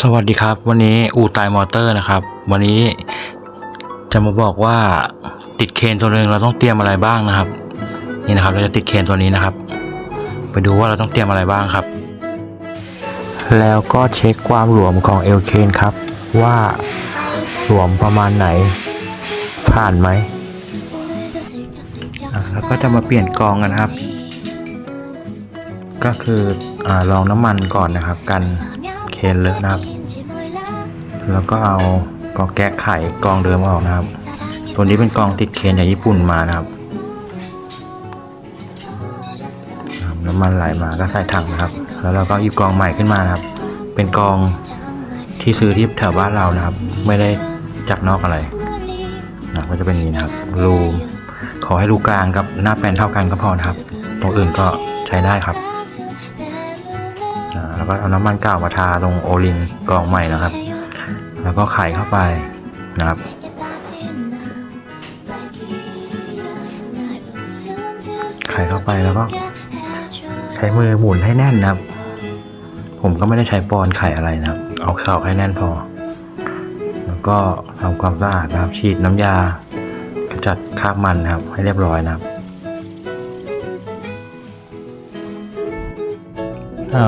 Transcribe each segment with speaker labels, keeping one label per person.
Speaker 1: สวัสดีครับ วันนี้อูตายมอเตอร์นะครับ วันนี้จะมาบอกว่าติดเคนตัวหนึ่งเราต้องเตรียมอะไรบ้างนะครับ นี่นะครับ เราจะติดเคนตัวนี้นะครับ ไปดูว่าเราต้องเตรียมอะไรบ้างครับ แล้วก็เช็คความหลวมของเอลเคนครับ ว่าหลวมประมาณไหนผ่านไหมแล้วก็จะมาเปลี่ยนกองกันะครับ ก็คืออลองน้ำมันก่อนนะครับ กัน เคนเลอะนะครับ แล้วก็เอากองแก๊กไข่กองเดิมออกนะครับ ตัวนี้เป็นกองติดเคนจากญี่ปุ่นมานะครับน้ำมันไหลมาก็ใส่ถังนะครับ แล้วเราก็หยิบกองใหม่ขึ้นมานะครับ เป็นกองที่ซื้อที่แถวบ้านเรานะครับ ไม่ได้จากนอกอะไรนะก็จะเป็นอย่างนี้นะครับ รูขอให้รูกลางกับหน้าแปลนเท่ากันก็พอนะครับ ตรงอื่นก็ใช้ได้ครับ ก็เอาน้ำมันเก่ามาทาตรงโอลิงกองใหม่นะครับ แล้วก็ไข่เข้าไปนะครับไข่เข้าไปแล้วก็ใช้มือหมุนให้แน่นนะครับ ผมก็ไม่ได้ใช้ปอนไข่อะไรนะครับ เอาเข่าให้แน่นพอ แล้วก็ทำความสะอาดนะครับ ฉีดน้ำยากระจัดคราบมันนะครับ ให้เรียบร้อยนะครับ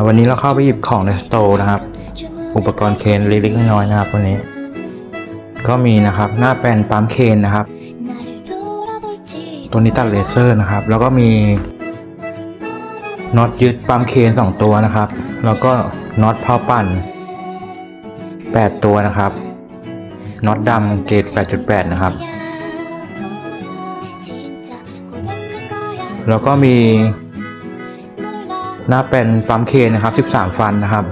Speaker 1: วันนี้เราเข้าไปหยิบของในสโตร์นะครับ อุปกรณ์เคนเล็กๆน้อยๆนะครับวันนี้ ก็มีนะครับหน้าแปลนปั๊มเคนนะครับ ตัวนี้ตัดเลเซอร์นะครับ แล้วก็มีน็อตยึดปั๊มเคนสองตัวนะครับ แล้วก็น็อตเผาปั่น 8 ตัวนะครับน็อตดำเกรด8.8 นะครับ แล้วก็มี หน้าเป็นปั๊มเคนนะครับ 13 ฟันนะครับ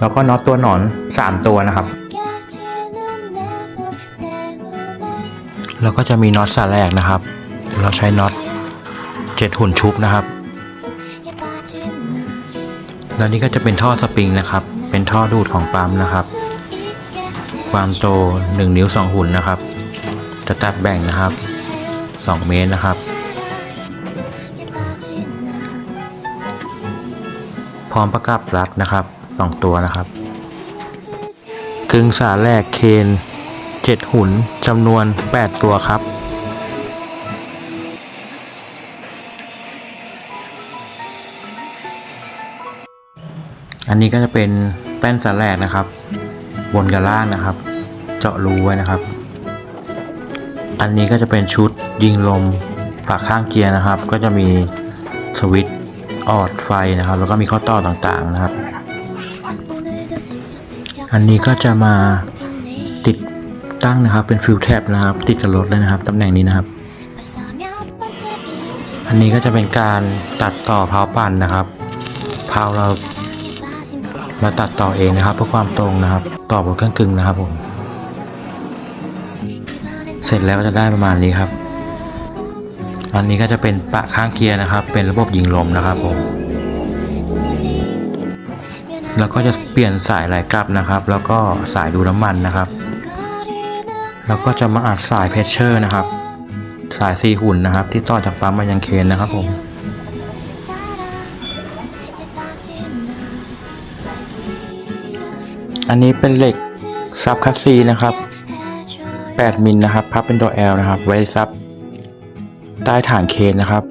Speaker 1: แล้วก็น็อตตัวหนอน 3 ตัวนะครับ แล้วก็จะมีน็อตสาแรกนะครับ เราใช้น็อตเจ็ดหุ่นชุบนะครับ แล้วนี่ก็จะเป็นท่อสปริงนะครับ เป็นท่อดูดของปั๊มนะครับ ความโต 1 นิ้ว 2 หุ่นนะครับ จะตัดแบ่งนะครับ 2 เมตรนะครับ พร้อมประกับรัดนะครับสองตัวนะครับกึ่งสาแรกเคนเจ็ดหุ่นจำนวน8ตัวครับอันนี้ก็จะเป็นแป้นสาแรกนะครับ บนกับล่างนะครับ เจาะรูไว้นะครับ อันนี้ก็จะเป็นชุดยิงลมฝากข้างเกียร์นะครับ ก็จะมีสวิตช์ ออดไฟนะครับ แล้วก็มีข้อต่อต่างๆนะครับ อันนี้ก็จะมาติดตั้งนะครับเป็นฟิวแท็บนะครับ ติดกับรถเลยนะครับตำแหน่งนี้นะครับ อันนี้ก็จะเป็นการตัดต่อเพาปั่นนะครับเพาเรามาตัดต่อเองนะครับ เพื่อความตรงนะครับ ต่อบนเครื่องกึ่งนะครับผมเสร็จแล้วก็จะได้ประมาณนี้ครับ อันนี้ก็จะเป็นปะข้างเกียร์นะครับ เป็นระบบยิงลมนะครับผม แล้วก็จะเปลี่ยนสายไหลกลับนะครับ แล้วก็สายดูน้ำมันนะครับ แล้วก็จะมาอัดสายเพชเชอร์นะครับ สายซีหุ่นนะครับ ที่ต่อจากปั๊มมายังเคนนะครับผมอันนี้เป็นเหล็กซับคัสซีนะครับ 8 มิลนะครับ พับเป็นตัว L นะครับ ไว้ซับ ใต้ฐานเคนนะครับ